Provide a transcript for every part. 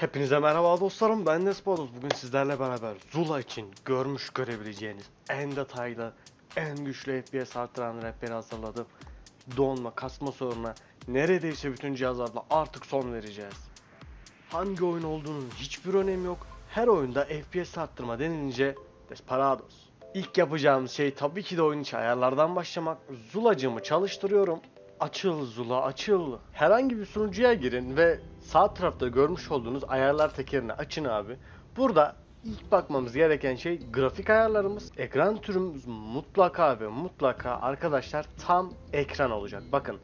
Hepinize merhaba dostlarım ben Nespodos. Bugün sizlerle beraber Zula için görmüş görebileceğiniz en detaylı, en güçlü FPS arttıran rehberi hazırladım. Donma, kasma sorununa neredeyse bütün cihazlarda artık son vereceğiz. Hangi oyun olduğunun hiçbir önemi yok. Her oyunda FPS arttırma denilince Desperados. İlk yapacağımız şey tabii ki de oyun içi ayarlardan başlamak. Zulacımı çalıştırıyorum. Açıl Zula açıl. Herhangi bir sunucuya girin ve sağ tarafta görmüş olduğunuz ayarlar tekerini açın abi. Burada ilk bakmamız gereken şey grafik ayarlarımız. Ekran türümüz mutlaka ve mutlaka arkadaşlar tam ekran olacak. Bakın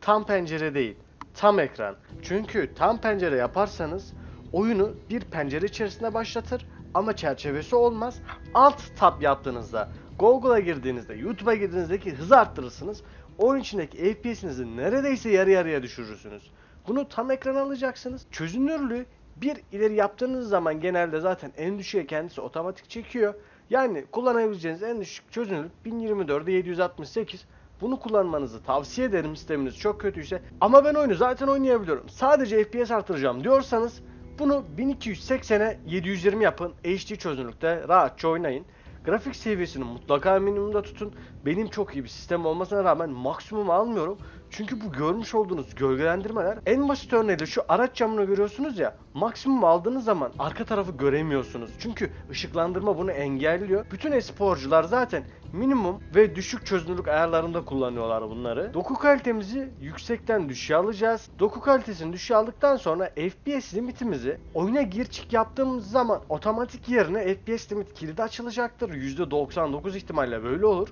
tam pencere değil tam ekran. Çünkü tam pencere yaparsanız oyunu bir pencere içerisinde başlatır ama çerçevesi olmaz. Alt tab yaptığınızda Google'a girdiğinizde, YouTube'a girdiğinizdeki hızı arttırırsınız. Oyun içindeki FPS'inizi neredeyse yarı yarıya düşürürsünüz. Bunu tam ekran alacaksınız. Çözünürlüğü bir ileri yaptığınız zaman genelde zaten en düşüğe kendisi otomatik çekiyor. Yani kullanabileceğiniz en düşük çözünürlük 1024'e 768. Bunu kullanmanızı tavsiye ederim sisteminiz çok kötüyse. Ama ben oyunu zaten oynayabiliyorum. Sadece FPS artıracağım diyorsanız bunu 1280'e 720 yapın. HD çözünürlükte rahatça oynayın. Grafik seviyesini mutlaka minimumda tutun. Benim çok iyi bir sistem olmasına rağmen maksimum almıyorum. Çünkü bu görmüş olduğunuz gölgelendirmeler en basit örneği de şu araç camını görüyorsunuz ya maksimum aldığınız zaman arka tarafı göremiyorsunuz. Çünkü ışıklandırma bunu engelliyor. Bütün e-sporcular zaten minimum ve düşük çözünürlük ayarlarında kullanıyorlar bunları. Doku kalitemizi yüksekten düşüğe alacağız. Doku kalitesini düşüğe aldıktan sonra FPS limitimizi oyuna gir çık yaptığımız zaman otomatik yerine FPS limit kilidi açılacaktır. %99 ihtimalle böyle olur.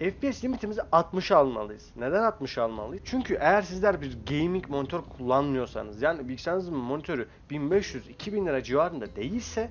FPS limitimizi 60 almalıyız. Neden 60 almalıyız? Çünkü eğer sizler bir gaming monitör kullanmıyorsanız yani bilgisayarınızın monitörü 1500-2000 lira civarında değilse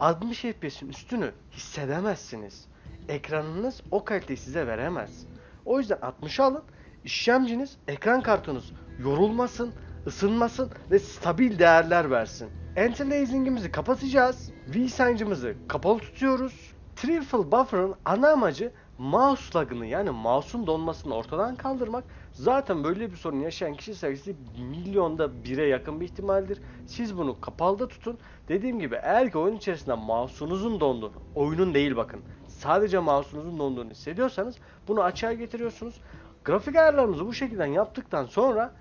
60 FPS'in üstünü hissedemezsiniz. Ekranınız o kaliteyi size veremez. O yüzden 60 alın. İşlemciniz, ekran kartınız yorulmasın, ısınmasın ve stabil değerler versin. Anti-aliasing'imizi kapatacağız. V-Synec'ımızı kapalı tutuyoruz. Triple Buffer'ın ana amacı mouse lag'ını yani mouse'un donmasını ortadan kaldırmak. Zaten böyle bir sorun yaşayan kişi sayısı milyonda bire yakın bir ihtimaldir. Siz bunu kapalıda tutun. Dediğim gibi eğer ki oyun içerisinde mouse'unuzun donduğunu, oyunun değil bakın, sadece mouse'unuzun donduğunu hissediyorsanız bunu açığa getiriyorsunuz. Grafik ayarlarımızı bu şekilde yaptıktan sonra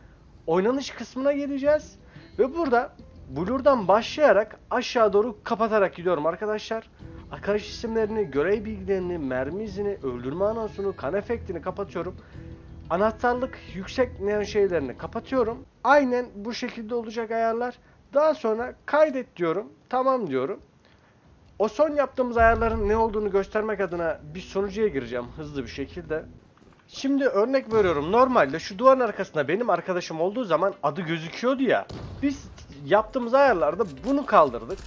oynanış kısmına geleceğiz. Ve burada Blur'dan başlayarak aşağı doğru kapatarak gidiyorum arkadaşlar. Arkadaş isimlerini, görev bilgilerini, mermi izini, öldürme anonsunu, kan efektini kapatıyorum. Anahtarlık yüksek neon şeylerini kapatıyorum. Aynen bu şekilde olacak ayarlar. Daha sonra kaydet diyorum. Tamam diyorum. O son yaptığımız ayarların ne olduğunu göstermek adına bir sonucuya gireceğim hızlı bir şekilde. Şimdi örnek veriyorum. Normalde şu duvarın arkasında benim arkadaşım olduğu zaman adı gözüküyordu ya. Biz yaptığımız ayarlarda bunu kaldırdık.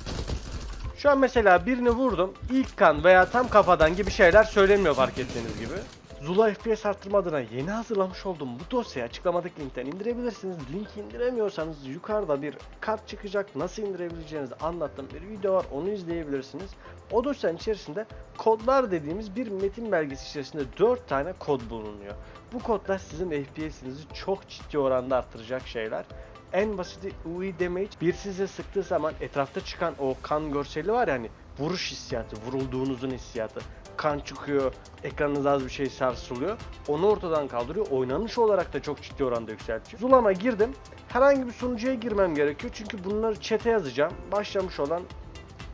Şu an mesela birini vurdum. İlk kan veya tam kafadan gibi şeyler söylemiyor fark ettiğiniz gibi. Zula FPS arttırma adına yeni hazırlamış olduğum bu dosyayı açıklamadaki linkten indirebilirsiniz. Linki indiremiyorsanız yukarıda bir kart çıkacak. Nasıl indirebileceğinizi anlattığım bir video var. Onu izleyebilirsiniz. O dosyanın içerisinde kodlar dediğimiz bir metin belgesi içerisinde 4 tane kod bulunuyor. Bu kodlar sizin FPS'inizi çok ciddi oranda arttıracak şeyler. En basiti UI damage bir size sıktığı zaman etrafta çıkan o kan görseli var ya hani vuruş hissiyatı, vurulduğunuzun hissiyatı. Kan çıkıyor, ekranınız az bir şey sarsılıyor. Onu ortadan kaldırıyor. Oynanış olarak da çok ciddi oranda yükseltiyor. Zulama girdim. Herhangi bir sunucuya girmem gerekiyor. Çünkü bunları chat'e yazacağım. Başlamış olan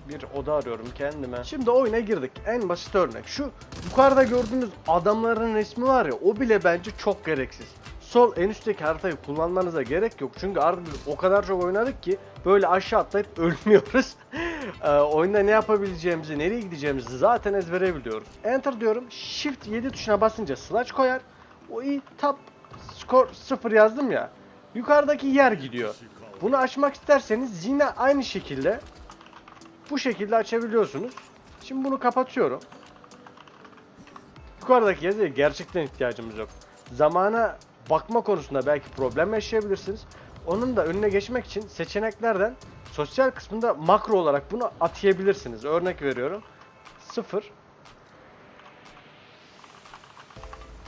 bir oda arıyorum kendime. Şimdi oyuna girdik. En basit örnek şu yukarıda gördüğünüz adamların resmi var ya o bile bence çok gereksiz. Sol en üstteki haritayı kullanmanıza gerek yok. Çünkü artık biz o kadar çok oynadık ki böyle aşağı atlayıp ölmüyoruz. Ee, oyunda ne yapabileceğimizi, nereye gideceğimizi zaten ezbere biliyoruz. Enter diyorum. Shift 7 tuşuna basınca slash koyar. O iyi tab skor 0 yazdım ya. Yukarıdaki yer gidiyor. Bunu açmak isterseniz yine aynı şekilde bu şekilde açabiliyorsunuz. Şimdi bunu kapatıyorum. Yukarıdaki yazıya gerçekten ihtiyacımız yok. Zamana bakma konusunda belki problem yaşayabilirsiniz. Onun da önüne geçmek için seçeneklerden sosyal kısmında makro olarak bunu atayabilirsiniz. Örnek veriyorum. 0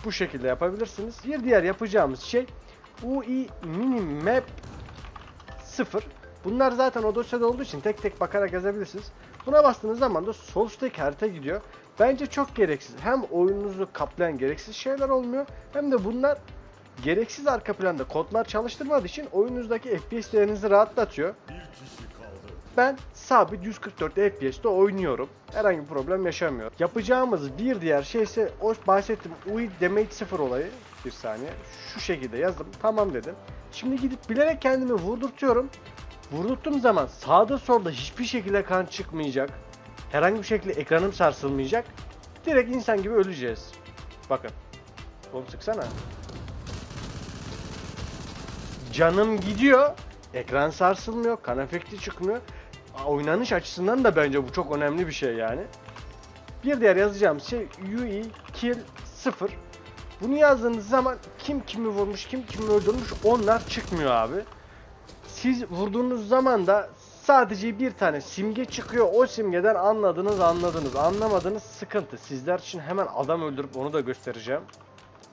Bu şekilde yapabilirsiniz. Bir diğer yapacağımız şey UI mini map 0 Bunlar zaten o dosyada olduğu için tek tek bakarak yazabilirsiniz. Buna bastığınız zaman da sol üstteki harita gidiyor. Bence çok gereksiz. Hem oyununuzu kaplayan gereksiz şeyler olmuyor hem de bunlar gereksiz arka planda kodlar çalıştırmadığı için oyununuzdaki FPS değerinizi rahatlatıyor. Ben sabit 144 FPS'te oynuyorum. Herhangi bir problem yaşamıyorum. Yapacağımız bir diğer şey ise o bahsettiğim UI damage 0 olayı. Bir saniye. Şu şekilde yazdım. Tamam dedim. Şimdi gidip bilerek kendimi vurdurtuyorum. Vurdurttuğum zaman sağda solda hiçbir şekilde kan çıkmayacak. Herhangi bir şekilde ekranım sarsılmayacak. Direkt insan gibi öleceğiz. Bakın. Oğlum sıksana. Canım gidiyor. Ekran sarsılmıyor. Kan efekti çıkmıyor. Oynanış açısından da bence bu çok önemli bir şey yani. Bir diğer yazacağım şey UE kill 0. Bunu yazdığınız zaman kim kimi vurmuş, kim kimi öldürmüş onlar çıkmıyor abi. Siz vurduğunuz zaman da sadece bir tane simge çıkıyor. O simgeden anladınız anladınız. Anlamadınız sıkıntı. Sizler için hemen adam öldürüp onu da göstereceğim.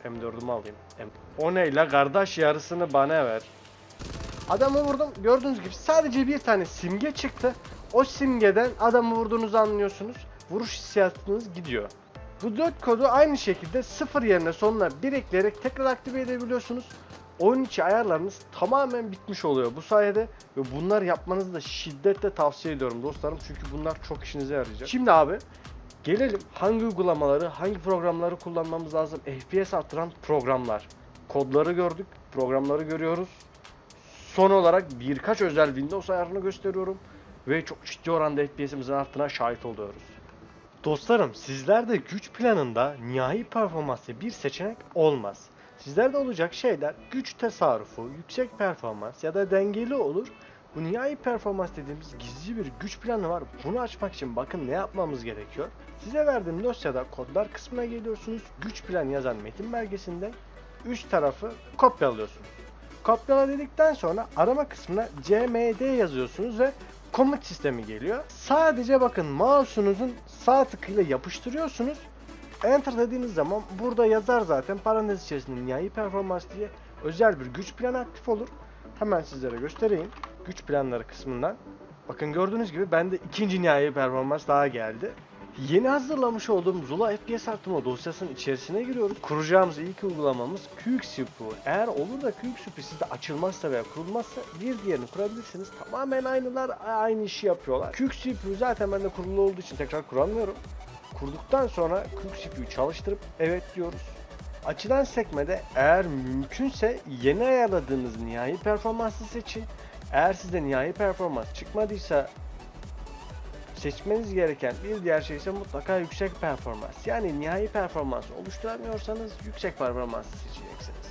M4'ümü alayım. M o neyle kardeş yarısını bana ver. Adamı vurdum. Gördüğünüz gibi sadece bir tane simge çıktı. O simgeden adamı vurduğunuzu anlıyorsunuz. Vuruş hissiyatınız gidiyor. Bu dört kodu aynı şekilde sıfır yerine sonuna bir ekleyerek tekrar aktive edebiliyorsunuz. Oyun içi ayarlarınız tamamen bitmiş oluyor bu sayede ve bunlar yapmanızı da şiddetle tavsiye ediyorum dostlarım çünkü bunlar çok işinize yarayacak. Şimdi abi gelelim hangi uygulamaları, hangi programları kullanmamız lazım? FPS arttıran programlar. Kodları gördük, programları görüyoruz. Son olarak birkaç özel Windows ayarını gösteriyorum ve çok ciddi oranda FPS'imizin arttığına şahit oluyoruz. Dostlarım sizlerde güç planında nihai performanslı bir seçenek olmaz. Sizlerde olacak şeyler güç tasarrufu, yüksek performans ya da dengeli olur. Bu nihai performans dediğimiz gizli bir güç planı var. Bunu açmak için bakın ne yapmamız gerekiyor. Size verdiğim dosyada kodlar kısmına geliyorsunuz. Güç plan yazan metin belgesinden üst tarafı kopyalıyorsunuz. Kopyala dedikten sonra arama kısmına cmd yazıyorsunuz ve komut sistemi geliyor. Sadece bakın mouse'unuzun sağ tıkıyla yapıştırıyorsunuz. Enter dediğiniz zaman burada yazar zaten parantez içerisinde nihai performans diye özel bir güç planı aktif olur. Hemen sizlere göstereyim. Güç planları kısmından. Bakın gördüğünüz gibi bende ikinci nihai performans daha geldi. Yeni hazırlamış olduğum Zula FPS artırma dosyasının içerisine giriyoruz. Kuracağımız ilk uygulamamız QXCP. Eğer olur da QXCP sizde açılmazsa veya kurulmazsa bir diğerini kurabilirsiniz. Tamamen aynılar aynı işi yapıyorlar. QXCP zaten bende kurulu olduğu için tekrar kuramıyorum. Kurduktan sonra QXCP'yi çalıştırıp evet diyoruz. Açılan sekmede eğer mümkünse yeni ayarladığınız nihai performansı seçin. Eğer sizde nihai performans çıkmadıysa seçmeniz gereken bir diğer şey ise mutlaka yüksek performans. Yani nihai performans oluşturamıyorsanız yüksek performansı seçeceksiniz.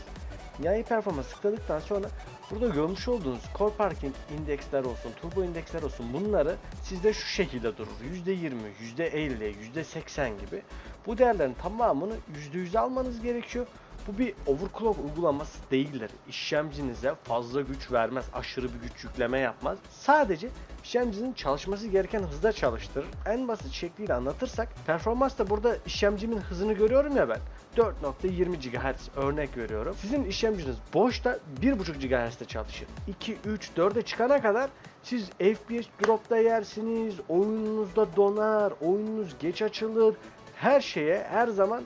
Nihai performans tıkladıktan sonra burada görmüş olduğunuz core parking indeksler olsun, turbo indeksler olsun bunları sizde şu şekilde durur. %20, %50, %80 gibi. Bu değerlerin tamamını %100 almanız gerekiyor. Bu bir overclock uygulaması değildir. İşlemcinize fazla güç vermez, aşırı bir güç yükleme yapmaz. Sadece işlemcinin çalışması gereken hızda çalıştırır. En basit şekliyle anlatırsak, performans da burada işlemcimin hızını görüyorum ya ben. 4.20 GHz örnek veriyorum. Sizin işlemciniz boşta 1.5 GHz'de çalışır. 2, 3, 4'e çıkana kadar siz FPS drop'ta yersiniz, oyununuzda donar, oyununuz geç açılır. Her şeye her zaman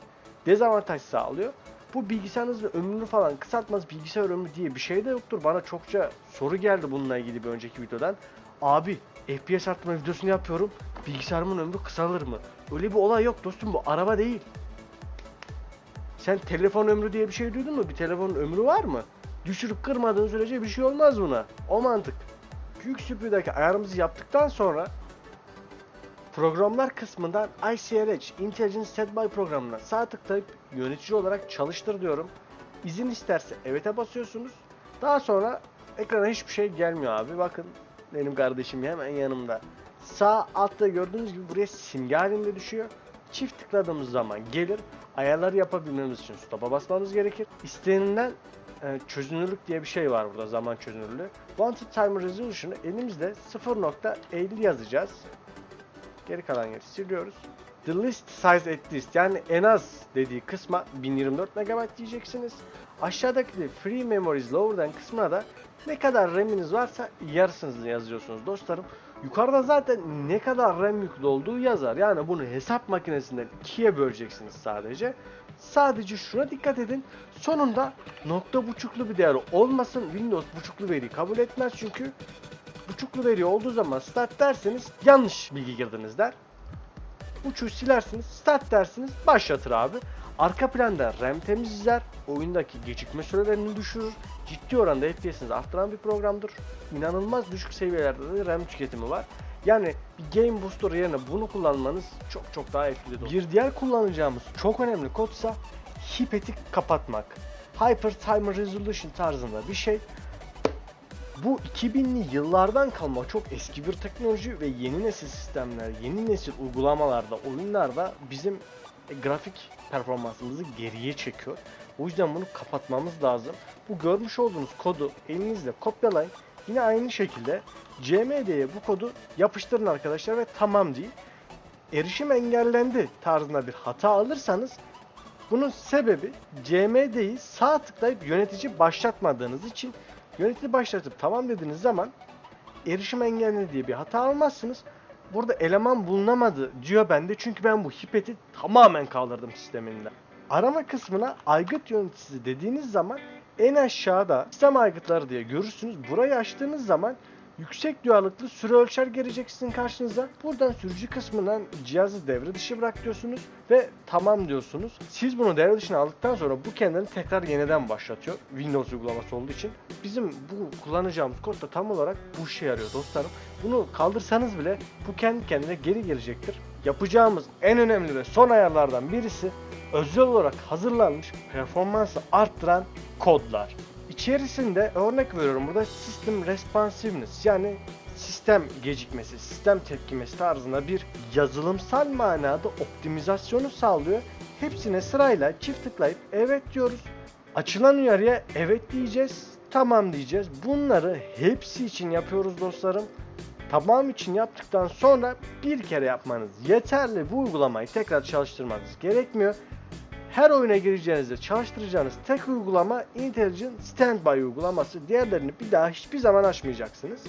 dezavantaj sağlıyor. Bu bilgisayarınızın ömrünü falan kısaltmaz bilgisayar ömrü diye bir şey de yoktur. Bana çokça soru geldi bununla ilgili bir önceki videodan. Abi FPS arttırma videosunu yapıyorum. Bilgisayarımın ömrü kısalır mı? Öyle bir olay yok dostum bu araba değil. Sen telefon ömrü diye bir şey duydun mu? Bir telefonun ömrü var mı? Düşürüp kırmadığın sürece bir şey olmaz buna. O mantık. Büyük süpürdeki ayarımızı yaptıktan sonra Programlar kısmından ICLH Intelligent Standby programına sağ tıklayıp yönetici olarak çalıştır diyorum. İzin isterse evet'e basıyorsunuz. Daha sonra ekrana hiçbir şey gelmiyor abi. Bakın benim kardeşim hemen yanımda. Sağ altta gördüğünüz gibi buraya simge halinde düşüyor. Çift tıkladığımız zaman gelir. Ayarları yapabilmemiz için stop'a basmamız gerekir. İstenilen e, çözünürlük diye bir şey var burada zaman çözünürlüğü. Wanted Time Resolution'ı elimizde 0.50 yazacağız. Geri kalan yeri siliyoruz. The list size at least yani en az dediği kısma 1024 MB diyeceksiniz. Aşağıdaki de Free Memories Lower'dan kısmına da ne kadar RAM'iniz varsa yarısını yazıyorsunuz dostlarım. Yukarıda zaten ne kadar RAM yüklü olduğu yazar. Yani bunu hesap makinesinden ikiye böleceksiniz sadece. Sadece şuna dikkat edin. Sonunda nokta buçuklu bir değer olmasın. Windows buçuklu veriyi kabul etmez çünkü buçuklu veri olduğu zaman start derseniz yanlış bilgi girdiniz der. Uçuğu silersiniz, start dersiniz, başlatır abi. Arka planda RAM temizler, oyundaki gecikme sürelerini düşürür, ciddi oranda FPS'inizi arttıran bir programdır. İnanılmaz düşük seviyelerde de RAM tüketimi var. Yani bir Game Booster yerine bunu kullanmanız çok çok daha etkili. Bir diğer kullanacağımız çok önemli kodsa Hypet'i kapatmak. Hyper Timer Resolution tarzında bir şey. Bu 2000'li yıllardan kalma çok eski bir teknoloji ve yeni nesil sistemler, yeni nesil uygulamalarda, oyunlarda bizim e, grafik performansımızı geriye çekiyor. O yüzden bunu kapatmamız lazım. Bu görmüş olduğunuz kodu elinizle kopyalayın. Yine aynı şekilde CMD'ye bu kodu yapıştırın arkadaşlar ve tamam deyin. Erişim engellendi tarzında bir hata alırsanız bunun sebebi CMD'yi sağ tıklayıp yönetici başlatmadığınız için Yönetici başlatıp tamam dediğiniz zaman erişim engelli diye bir hata almazsınız. Burada eleman bulunamadı diyor bende çünkü ben bu hipeti tamamen kaldırdım sisteminden. Arama kısmına aygıt yöneticisi dediğiniz zaman en aşağıda sistem aygıtları diye görürsünüz. Burayı açtığınız zaman yüksek duyarlılıklı süre ölçer gelecek sizin karşınıza. Buradan sürücü kısmından cihazı devre dışı bırak diyorsunuz ve tamam diyorsunuz. Siz bunu devre dışına aldıktan sonra bu kendini tekrar yeniden başlatıyor. Windows uygulaması olduğu için. Bizim bu kullanacağımız kod da tam olarak bu işe yarıyor dostlarım. Bunu kaldırsanız bile bu kendi kendine geri gelecektir. Yapacağımız en önemli ve son ayarlardan birisi özel olarak hazırlanmış performansı arttıran kodlar. İçerisinde örnek veriyorum burada System Responsiveness yani sistem gecikmesi, sistem tepkimesi tarzında bir yazılımsal manada optimizasyonu sağlıyor. Hepsine sırayla çift tıklayıp evet diyoruz. Açılan uyarıya evet diyeceğiz, tamam diyeceğiz. Bunları hepsi için yapıyoruz dostlarım. Tamam için yaptıktan sonra bir kere yapmanız yeterli. Bu uygulamayı tekrar çalıştırmanız gerekmiyor. Her oyuna gireceğinizde çalıştıracağınız tek uygulama Intelligent Standby uygulaması. Diğerlerini bir daha hiçbir zaman açmayacaksınız.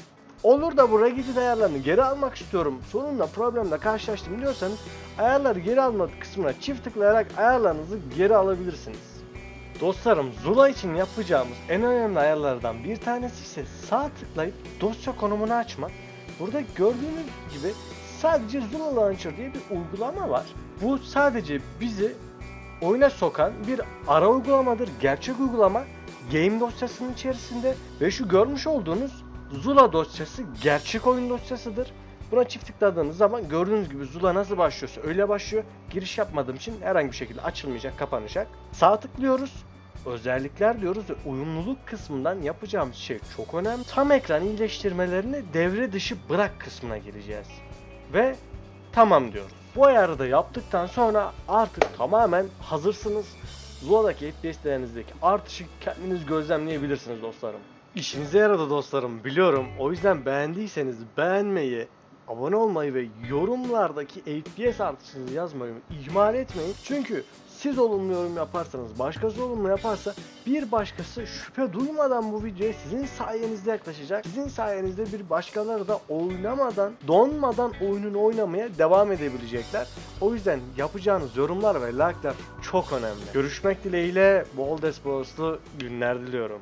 Olur da bu Regedit ayarlarını geri almak istiyorum. Sonunda problemle karşılaştım diyorsanız ayarları geri alma kısmına çift tıklayarak ayarlarınızı geri alabilirsiniz. Dostlarım Zula için yapacağımız en önemli ayarlardan bir tanesi ise sağ tıklayıp dosya konumunu açmak. Burada gördüğünüz gibi sadece Zula Launcher diye bir uygulama var. Bu sadece bizi oyuna sokan bir ara uygulamadır. Gerçek uygulama game dosyasının içerisinde ve şu görmüş olduğunuz Zula dosyası gerçek oyun dosyasıdır. Buna çift tıkladığınız zaman gördüğünüz gibi Zula nasıl başlıyorsa öyle başlıyor. Giriş yapmadığım için herhangi bir şekilde açılmayacak, kapanacak. Sağ tıklıyoruz. Özellikler diyoruz ve uyumluluk kısmından yapacağımız şey çok önemli. Tam ekran iyileştirmelerini devre dışı bırak kısmına gireceğiz. Ve tamam diyoruz. Bu ayarı da yaptıktan sonra artık tamamen hazırsınız. Zula'daki FPS'lerinizdeki artışı kendiniz gözlemleyebilirsiniz dostlarım. İşinize yaradı dostlarım biliyorum. O yüzden beğendiyseniz beğenmeyi, abone olmayı ve yorumlardaki FPS artışınızı yazmayı ihmal etmeyin. Çünkü siz olumlu yorum yaparsanız, başkası olumlu yaparsa bir başkası şüphe duymadan bu videoya sizin sayenizde yaklaşacak. Sizin sayenizde bir başkaları da oynamadan, donmadan oyununu oynamaya devam edebilecekler. O yüzden yapacağınız yorumlar ve like'lar çok önemli. Görüşmek dileğiyle bol desposlu günler diliyorum.